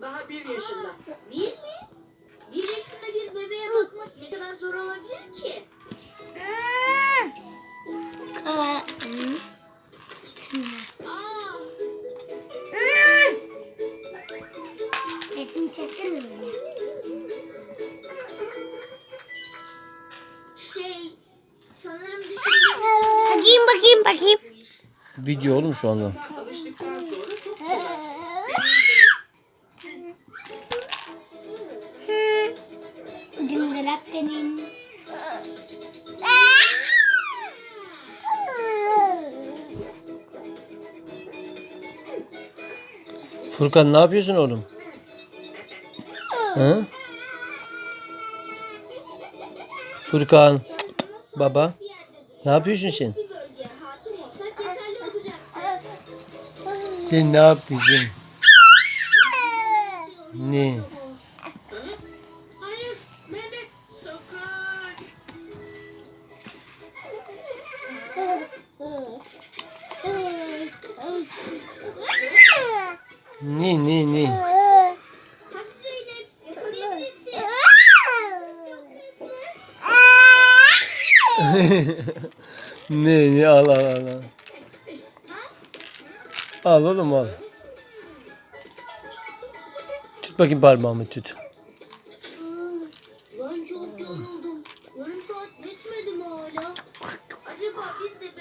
Daha bir yaşında. Bir mi? Bir yaşında bir bebeğe bakmak ne kadar zor olabilir ki? Aa, Aa, şey sanırım Bakayım bakayım bakayım. Video oğlum şu anda. Cıngılak denin. Furkan ne yapıyorsun oğlum? Hı? Furkan baba ne yapıyorsun sen? Sen ne yaptın sen? Ne? Hayır Mehmet sakın. Ne ne ne? Ne ne al al al. al. Al oğlum al. Tut bakayım parmağımı tut. Ben çok yoruldum. Yarım saat bitmedi mi hala? Acaba biz de